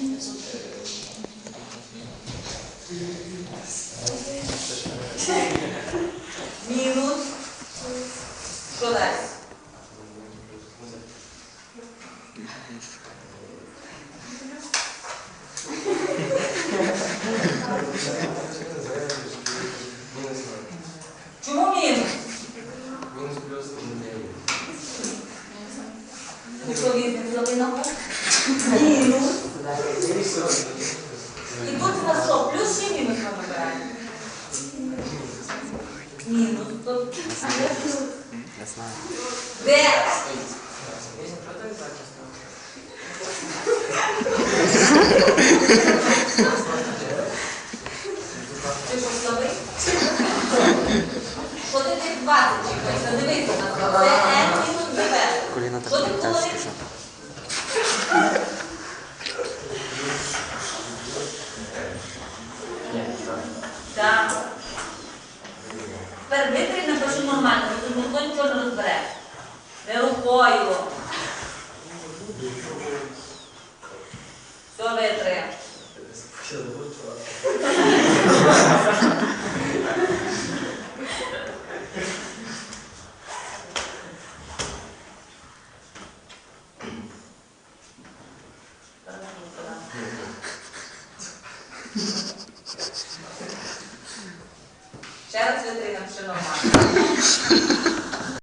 Мінус. Далі? Чому мінус? Ну що візьмемо залиному? Мінус. І тут у нас що, плюс чи мінус ми вибираємо? Мінус. Я знаю. де? Ти що слабий? Що ти тих 20 чекаєш? Дивися на це. Це N мінус ДВ. Коліна Що так Так. Тепер витри напиши нормально, бо тут ніхто нічого не розбере. Не рукою. Все витри. Ще раз витри напиши нормально.